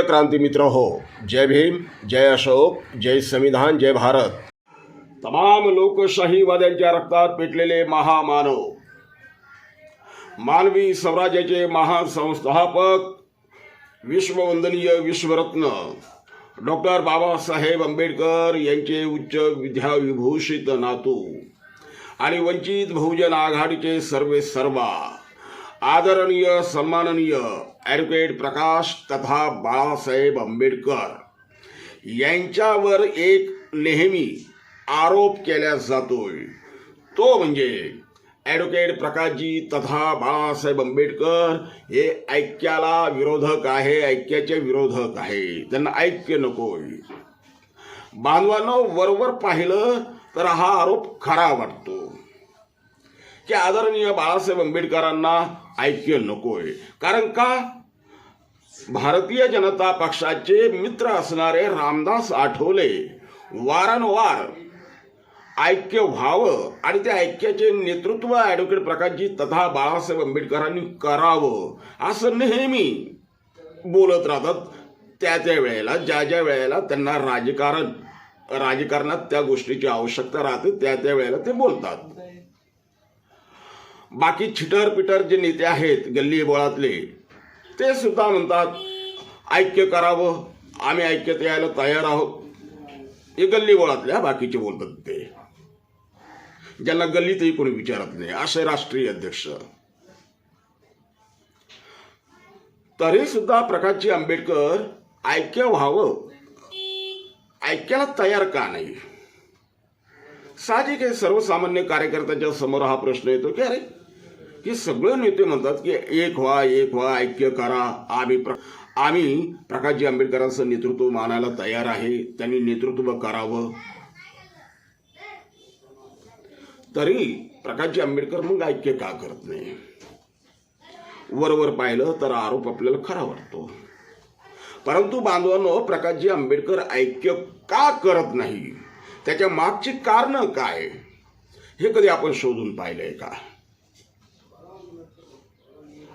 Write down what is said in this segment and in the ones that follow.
प्रिय क्रांती मित्र हो जय भीम जय अशोक जय संविधान जय भारत. तमाम लोकशाहीवाद्यांच्या रक्तात पेटलेले महामानव. मानवी स्वराज्याचे महान संस्थापक विश्ववंदनीय विश्वरत्न डॉक्टर बाबासाहेब आंबेडकर यांचे उच्च विद्याविभूषित नातू आणि वंचित बहुजन आघाडीचे सर्वे सर्वा आदरणीय सन्माननीय ॲडव्होकेट प्रकाश तथा बाळासाहेब आंबेडकर यांच्यावर एक नेहमी आरोप केला जातोय. तो म्हणजे ॲडव्होकेट प्रकाशजी तथा बाळासाहेब आंबेडकर हे ऐक्याला विरोधक आहे ऐक्याचे विरोधक आहे. त्यांना ऐक्य नकोय. बांधवानं वरवर पाहिलं तर हा आरोप खरा वाटतो. की आदरणीय बाळासाहेब आंबेडकरांना ऐक्य नकोय. कारण का? भारतीय जनता पक्षाचे मित्र असणारे रामदास आठवले वारंवार ऐक्य व्हावं आणि त्या ऐक्याचे नेतृत्व ॲडव्होकेट प्रकाशजी तथा बाळासाहेब आंबेडकरांनी करावं असं नेहमी बोलत राहतात. त्या त्या वेळेला ज्या ज्या वेळेला त्यांना राजकारण राजकारणात त्या गोष्टीची आवश्यकता राहते त्या त्या वेळेला ते बोलतात. बाकी छिटर पिटर जे नेते आहेत गल्ली बोळातले ते सुद्धा म्हणतात ऐक्य करावं. आम्ही ऐक्यत यायला तयार आहोत. हे गल्ली बोळातल्या बाकीचे बोलतात ते. ज्यांना गल्लीतही कोणी विचारत नाही असे राष्ट्रीय अध्यक्ष. तरी सुद्धा प्रकाशजी आंबेडकर ऐक्य व्हावं. ऐक्याला तयार का नाही? साहजिक हे सर्वसामान्य कार्यकर्त्याच्या समोर हा प्रश्न येतो की अरे की सगळे नेते म्हणतात की एक व्हा एक व्हा ऐक्य करा आम्ही प्र आम्ही प्रकाशजी आंबेडकरांचं नेतृत्व मानायला तयार आहे. त्यांनी नेतृत्व करावं. तरी प्रकाशजी आंबेडकर मग ऐक्य का करत नाही? वरवर पाहिलं तर आरोप आपल्याला खरा वाटतो. परंतु बांधवांनो प्रकाशजी आंबेडकर ऐक्य का करत नाही? त्याच्या मागची कारण काय? हे कधी आपण शोधून पाहिलंय का?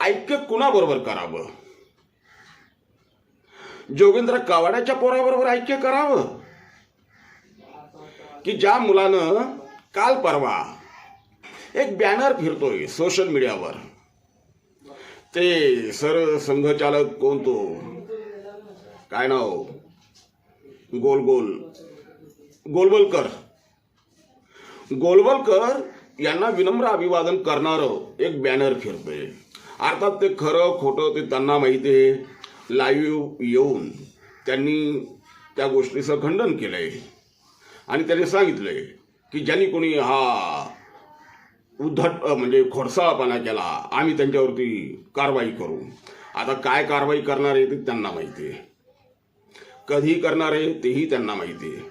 ऐक्य कुणाबरोबर करावं? जोगेंद्र कावाड्याच्या पोराबरोबर ऐक्य करावं? की ज्या मुलानं काल परवा एक बॅनर फिरतोय सोशल मीडियावर ते सर संघचालक कोणतो काय नाव? गोल गोल. गोलवलकर गोलवलकर यांना विनम्र अभिवादन करणारं एक बॅनर फिरतोय. अर्थात ते खरं खोटं ते त्यांना माहिती आहे. लाईव्ह येऊन त्यांनी त्या गोष्टीचं खंडन केलंय. आणि त्यांनी सांगितलंय की ज्यांनी कोणी हा उद्धट म्हणजे खोडसाळपणा केला आम्ही त्यांच्यावरती कारवाई करू. आता काय कारवाई करणार आहे ते त्यांना माहिती आहे. कधी करणार आहे तेही त्यांना माहिती आहे.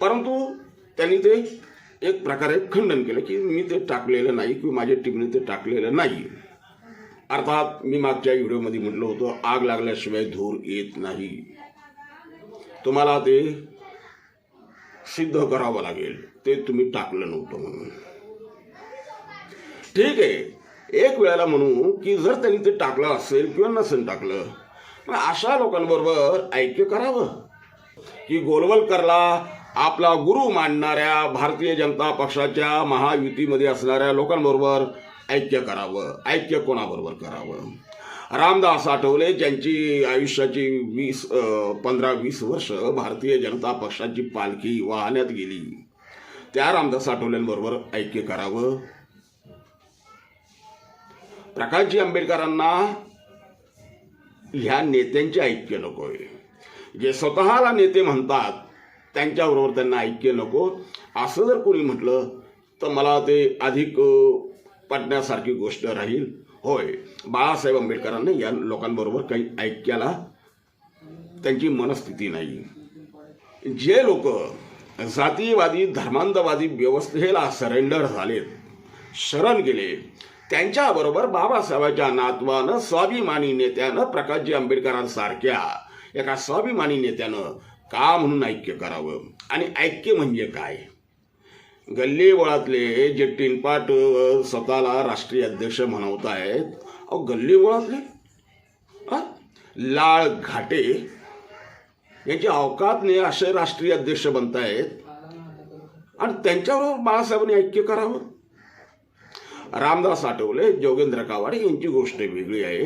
परंतु त्यांनी ते एक प्रकारे खंडन केलं की मी ते टाकलेलं नाही किंवा माझ्या टीमने ते टाकलेलं नाही. अर्थात मी मागच्या व्हिडिओमध्ये म्हटलं होतं आग लागल्याशिवाय धूर येत नाही. तुम्हाला ते सिद्ध करावं लागेल. ते तुम्ही टाकलं नव्हतं म्हणून. ठीक आहे. एक वेळेला म्हणू की जर त्यांनी ते टाकलं असेल किंवा नसेल टाकलं पण अशा लोकांबरोबर ऐक्य करावं. की गोलवलकरला आपला गुरु मानणाऱ्या भारतीय जनता पक्षाच्या महायुतीमध्ये असणाऱ्या लोकांबरोबर ऐक्य करावं ऐक्य कोणाबरोबर करावं? रामदास आठवले ज्यांची आयुष्याची वीस पंधरा वीस वर्ष भारतीय जनता पक्षाची पालखी वाहण्यात गेली. त्या रामदास आठवल्यांबरोबर ऐक्य करावं. प्रकाशजी आंबेडकरांना ह्या नेत्यांचे ऐक्य नकोय. जे स्वतःला नेते म्हणतात त्यांच्याबरोबर त्यांना ऐक्य नको. असं जर कोणी म्हटलं तर मला ते अधिक पटण्यासारखी गोष्ट राहील. होय बाळासाहेब आंबेडकरांनी या लोकांबरोबर काही ऐक्याला त्यांची मनस्थिती नाही. जे लोक जातीयवादी धर्मांधवादी व्यवस्थेला सरेंडर झालेत शरण गेले त्यांच्याबरोबर बाबासाहेबांच्या नातवानं स्वाभिमानी नेत्यानं प्रकाशजी आंबेडकरांसारख्या एका स्वाभिमानी नेत्यानं का म्हणून ऐक्य करावं? आणि ऐक्य म्हणजे काय? गल्ली वळातले जे टिनपाट स्वतःला राष्ट्रीय अध्यक्ष म्हणवत आहेत. अहो गल्ली वळातले? हा? लाळ घाटे यांची अवकातने असे राष्ट्रीय अध्यक्ष बनतायत आणि त्यांच्याबरोबर बाळासाहेबांनी ऐक्य करावं? रामदास आठवले जोगेंद्र कावाडे यांची गोष्ट वेगळी आहे.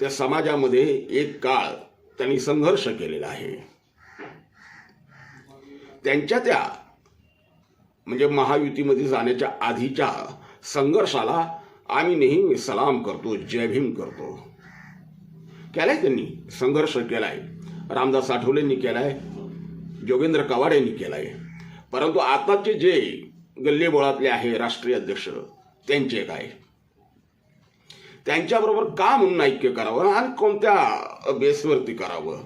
त्या समाजामध्ये एक काळ त्यांनी संघर्ष केलेला आहे. त्यांच्या त्या म्हणजे महायुतीमध्ये जाण्याच्या आधीच्या संघर्षाला आम्ही नेहमी सलाम करतो जय भीम करतो. केलाय त्यांनी संघर्ष केलाय. रामदास आठवलेंनी केलाय जोगेंद्र कवाड यांनी केलाय. परंतु आताचे जे गल्लीबोळातले आहे राष्ट्रीय अध्यक्ष त्यांचे काय? त्यांच्याबरोबर का म्हणून ऐक्य करावं आणि कोणत्या बेसवरती करावं.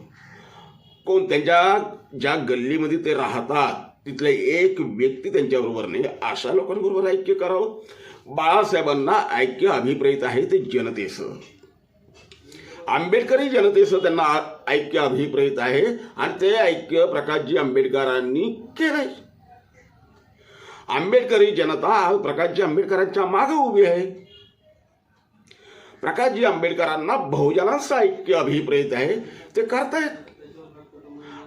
कोण त्यांच्या ज्या गल्लीमध्ये ते राहतात तिथले एक व्यक्ती त्यांच्याबरोबर नाही अशा लोकांबरोबर ऐक्य करावं. बाळासाहेबांना ऐक्य अभिप्रेत आहे ते जनतेचं. आंबेडकरी जनतेचं त्यांना ऐक्य अभिप्रेत आहे आणि ते ऐक्य प्रकाशजी आंबेडकरांनी केलंय. आंबेडकरी जनता प्रकाशजी आंबेडकरांच्या मागे उभी आहे. प्रकाशजी आंबेडकरांना बहुजनांचं ऐक्य अभिप्रेत आहे. ते करतायत.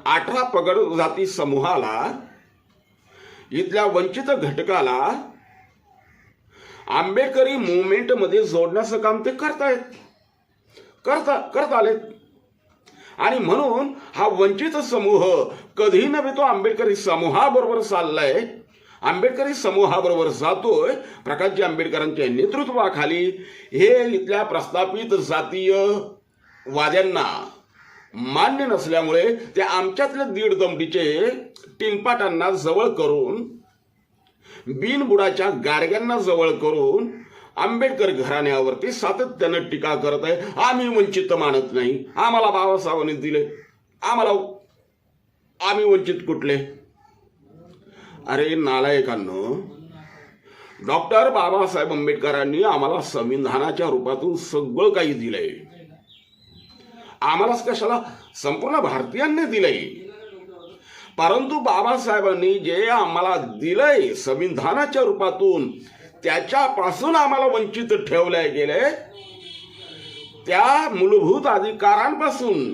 अठरा पगड जाती समूहाला इथल्या वंचित घटकाला आंबेडकरी मुवमेंटमध्ये जोडण्याचं काम ते करतायत. करता करत आलेत आणि म्हणून हा वंचित समूह कधी नव्हे तो आंबेडकरी समूहाबरोबर चाललाय. आंबेडकरी समूहाबरोबर जातोय. प्रकाशजी आंबेडकरांच्या नेतृत्वाखाली हे इथल्या प्रस्थापित जातीय वाद्यांना मान्य नसल्यामुळे ते आमच्यातल्या दीड दमडीचे टिनपाटांना जवळ करून बिनबुडाच्या गाडग्यांना जवळ करून आंबेडकर घराण्यावरती सातत्यानं टीका करत आहे. आम्ही वंचित मानत नाही. आम्हाला बाबासाहेबांनी दिले. आम्हाला आम्ही वंचित कुठले? अरे नालायकांनो डॉक्टर बाबासाहेब आंबेडकरांनी आम्हाला संविधानाच्या रूपातून सगळं काही दिलंय. आम्हालाच कशाला संपूर्ण भारतीयांनी दिलंय? परंतु बाबासाहेबांनी जे आम्हाला दिलंय संविधानाच्या रूपातून त्याच्यापासून आम्हाला वंचित ठेवले गेले. त्या मूलभूत अधिकारांपासून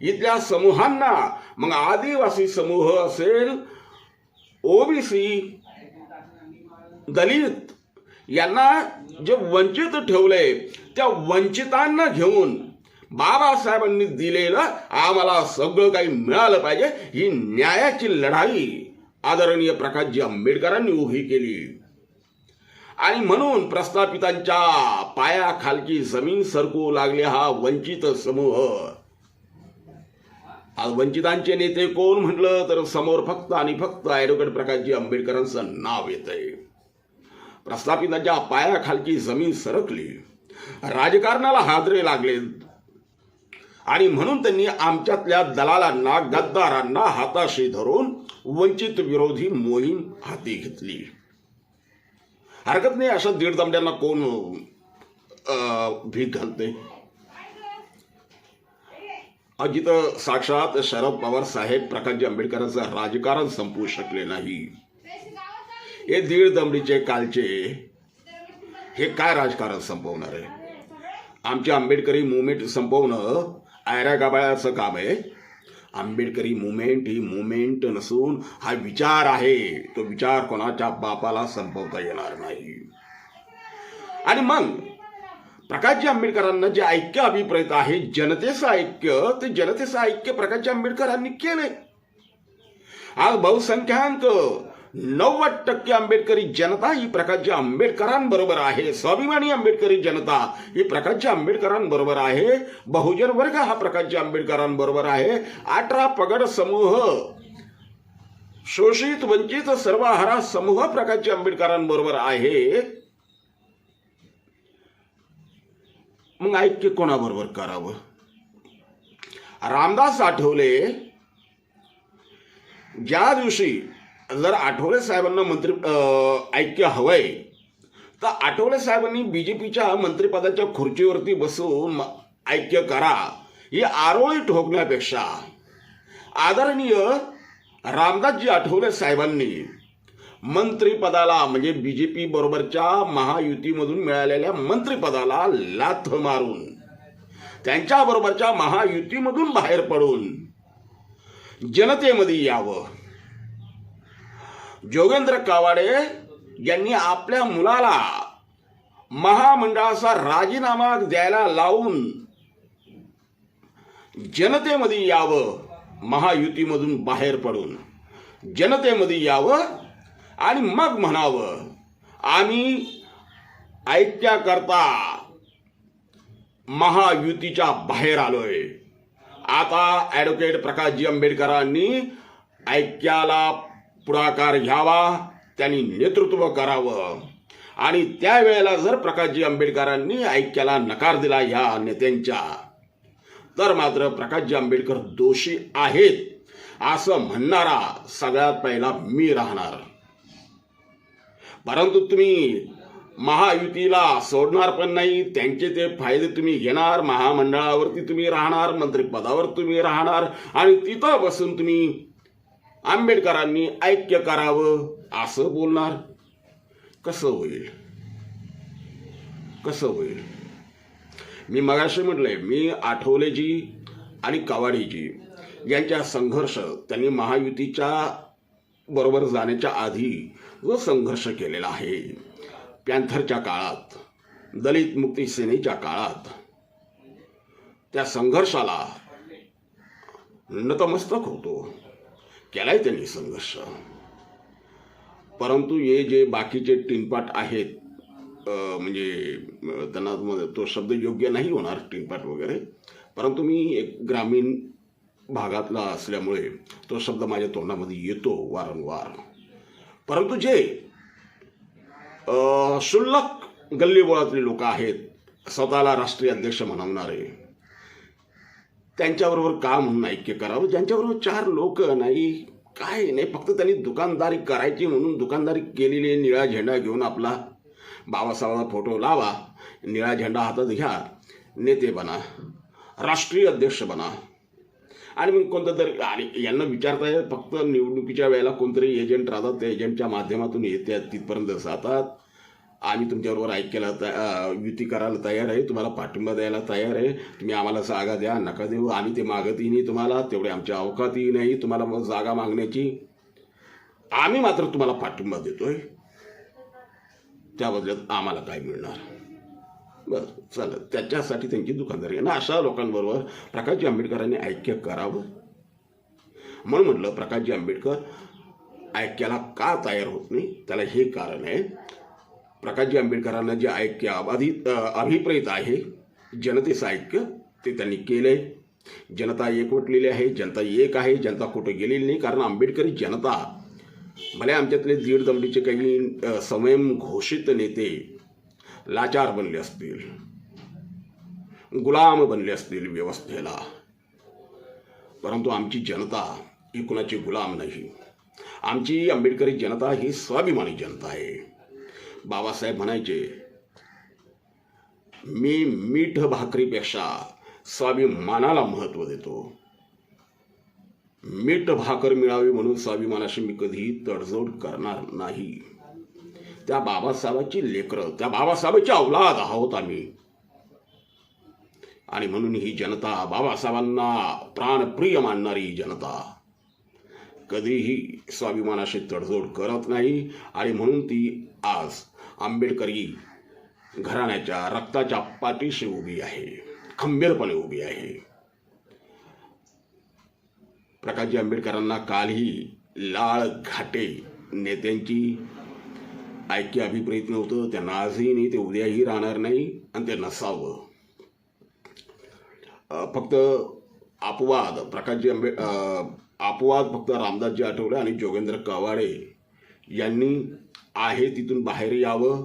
इथल्या समूहांना मग आदिवासी समूह असेल ओबीसी दलित यांना जे वंचित ठेवलंय त्या वंचितांना घेऊन बाबासाहेबांनी दिलेलं आम्हाला सगळं काही मिळालं पाहिजे ही न्यायाची लढाई आदरणीय प्रकाशजी आंबेडकरांनी उभी केली. आणि म्हणून प्रस्थापितांच्या पायाखालची जमीन सरकू लागले हा वंचित समूह. आज वंचितांचे नेते कोण म्हटलं तर समोर फक्त आणि फक्त ॲडव्होकेट प्रकाशजी आंबेडकरांचं नाव येत आहे प्रस्थापितांच्या पायाखालची जमीन सरकली. राजकारणाला हादरे लागले. आणि म्हणून त्यांनी आमच्यातल्या दलालांना गद्दारांना हाताशी धरून वंचित विरोधी मोहीम हाती घेतली. हरकत नाही अशा दीड दमड्यांना कोण अं, भीक घालते अजित साक्षात शरद पवार साहेब प्रकाशजी आंबेडकरांचं राजकारण संपवू शकले नाही. हे दीड दमडीचे कालचे हे काय राजकारण संपवणार आहे? आमची आंबेडकरी मुवमेंट संपवणं आयऱ्या गाबाळ्याचं काम आहे. आंबेडकरी मुवमेंट ही मुवमेंट नसून हा विचार आहे. तो विचार कोणाच्या बापाला संपवता येणार नाही. आणि मग प्रकाशजी आंबेडकरांना जे ऐक्य अभिप्रेत आहे जनतेचं ऐक्य ते जनतेचं ऐक्य प्रकाशजी आंबेडकरांनी केलंय. आज बहुसंख्याक नव्वद टक्के आंबेडकरी जनता ही प्रकाशजी आंबेडकरांबरोबर आहे. स्वाभिमानी आंबेडकरी जनता ही प्रकाशजी आंबेडकरांबरोबर आहे. बहुजन वर्ग हा प्रकाशजी आंबेडकरांबरोबर आहे. अठरा पगड समूह शोषित वंचित सर्वहारा समूह प्रकाशजी आंबेडकरांबरोबर आहे. मग ऐक्य कोणाबरोबर करावं? रामदास आठवले ज्या दिवशी जर आठवले साहेबांना मंत्री ऐक्य हवंय तर आठवले साहेबांनी बीजेपीच्या मंत्रिपदाच्या खुर्चीवरती बसून ऐक्य करा. ही आरोळी ठोकण्यापेक्षा आदरणीय रामदासजी आठवले साहेबांनी मंत्रिपदाला म्हणजे बीजेपी बरोबरच्या महायुतीमधून मिळालेल्या मंत्रिपदाला लाथ मारून त्यांच्याबरोबरच्या महायुतीमधून बाहेर पडून जनतेमध्ये यावं. जोगेंद्र कावाडे यांनी आपल्या मुलाला महामंडळाचा राजीनामा द्यायला लावून जनतेमध्ये यावं महायुतीमधून बाहेर पडून. जनतेमध्ये यावं आणि मग म्हणावं आम्ही ऐक्याकरता महायुतीच्या बाहेर आलोय. आता ॲडव्होकेट प्रकाशजी आंबेडकरांनी ऐक्याला पुढाकार घ्यावा त्यांनी नेतृत्व करावं. आणि त्यावेळेला जर प्रकाशजी आंबेडकरांनी ऐक्याला नकार दिला ह्या नेत्यांच्या तर मात्र प्रकाशजी आंबेडकर दोषी आहेत असं म्हणणारा सगळ्यात पहिला मी राहणार. परंतु तुम्ही महायुतीला सोडणार पण नाही त्यांचे ते फायदे तुम्ही घेणार महामंडळावरती तुम्ही राहणार मंत्रिपदावर तुम्ही राहणार आणि तिथं बसून तुम्ही आंबेडकरांनी ऐक्य करावं असं बोलणार. कसं होईल? कसं होईल? मी मगाशी म्हटलंय मी आठवलेजी आणि कवाडीजी यांच्या संघर्ष त्यांनी महायुतीच्या बरोबर जाण्याच्या आधी जो संघर्ष केलेला आहे पॅन्थरच्या काळात दलित मुक्ती सेनेच्या काळात त्या संघर्षाला नतमस्तक होतो. केलाय त्यांनी संघर्ष. परंतु हे जे बाकीचे टिनपाट आहेत म्हणजे त्यांना तो शब्द योग्य नाही होणार टिनपाट वगैरे. परंतु मी एक ग्रामीण भागातला असल्यामुळे तो शब्द माझ्या तोंडामध्ये येतो वारंवार. परंतु जे शुल्लक क्षुल्लक गल्लीबोळातले लोक आहेत स्वतःला राष्ट्रीय अध्यक्ष म्हणवणारे त्यांच्याबरोबर का म्हणून ऐक्य करावं ज्यांच्याबरोबर चार लोक नाही काय नाही फक्त त्यांनी दुकानदारी करायची म्हणून दुकानदारी केलेली निळा झेंडा घेऊन आपला बाबासाहेबांचा फोटो लावा निळा झेंडा हातात घ्या नेते बना राष्ट्रीय अध्यक्ष बना. आणि मग कोणतं तरी आणि यांना विचारता येईल फक्त निवडणुकीच्या वेळेला कोणतरी एजंट राहतात त्या एजंटच्या माध्यमातून येतात तिथपर्यंत जातात. आम्ही तुमच्याबरोबर ऐकायला त युती करायला तयार आहे तुम्हाला पाठिंबा द्यायला तयार आहे. तुम्ही आम्हाला जागा द्या नका देऊ. आम्ही ते मागतही नाही तुम्हाला तेवढे आमच्या अवकातही नाही. तुम्हाला मग जागा मागण्याची आम्ही मात्र तुम्हाला पाठिंबा देतोय. त्या बदल्यात आम्हाला काय मिळणार. बरं चालेल त्याच्यासाठी त्यांची दुकानदारी आहे. ना अशा लोकांबरोबर प्रकाशजी आंबेडकरांनी ऐक्य करावं. म्हणून म्हटलं प्रकाशजी आंबेडकर ऐक्याला का तयार होत नाही? त्याला हे कारण आहे प्रकाशजी आंबेडकरांना जे ऐक्य अबाधित अभिप्रेत आहे जनतेचं ऐक्य ते त्यांनी केलं आहे जनता एकवटलेली आहे जनता एक आहे जनता कुठं गेलेली नाही. कारण आंबेडकरी जनता भले आमच्यातले दीड दमडीचे काही अ, स्वयंघोषित नेते लाचार बनले असतील गुलाम बनले असतील व्यवस्थेला. परंतु आमची जनता ही कुणाची गुलाम नाही. आमची आंबेडकरी जनता ही स्वाभिमानी जनता आहे. बाबासाहेब म्हणायचे मी मीठ भाकरीपेक्षा स्वाभिमानाला महत्त्व देतो. मीठ भाकर मिळावी म्हणून स्वाभिमानाशी मी कधीही तडजोड करणार नाही. त्या बाबासाहेबाची लेकरं त्या बाबासाहेबाची अवलाद आहोत आम्ही. आणि म्हणून ही जनता बाबासाहेबांना प्राणप्रिय मानणारी ही जनता. कधीही स्वाभिमानाशी तडजोड करत नाही आणि म्हणून ती आज आंबेडकरी घराण्याच्या रक्ताच्या पाठीशी उभी आहे खंबीरपणे उभी आहे. प्रकाशजी आंबेडकरांना कालही लाळ घाटे नेत्यांची ऐक्य अभिप्रेत नव्हतं त्यांना आजही नाही ते उद्याही राहणार नाही आणि ते नसावं फक्त अपवाद प्रकाशजी आंबे अपवाद फक्त रामदासजी आठवले आणि जोगेंद्र कवाडे यांनी आहे तिथून बाहेर यावं.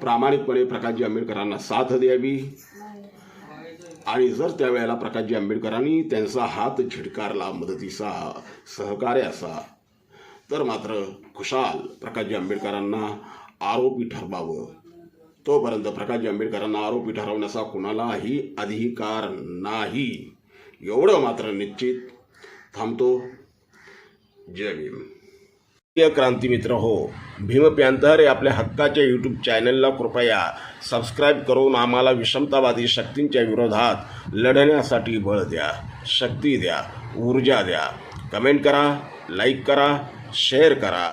प्रामाणिकपणे प्रकाशजी आंबेडकरांना साथ द्यावी. आणि जर त्यावेळेला प्रकाशजी आंबेडकरांनी त्यांचा हात झिडकारला मदतीचा सहकार्याचा तर मात्र खुशाल प्रकाशजी आंबेडकरांना आरोपी ठरवावं. तोपर्यंत प्रकाशजी आंबेडकरांना आरोपी ठरवण्याचा कुणालाही अधिकार नाही. एवढं मात्र निश्चित थांबतो. जय भीम. प्रिय क्रांतीमित्र हो भीम प्यांतर या आपल्या हक्काच्या यूट्यूब चॅनलला कृपया सबस्क्राईब करून आम्हाला विषमतावादी शक्तींच्या विरोधात लढण्यासाठी बळ द्या शक्ती द्या ऊर्जा द्या. कमेंट करा लाईक करा शेअर करा.